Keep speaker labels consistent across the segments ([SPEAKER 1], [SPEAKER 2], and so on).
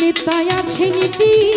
[SPEAKER 1] নেতায় আছে নীতি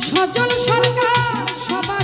[SPEAKER 1] সজল সরকার সবাই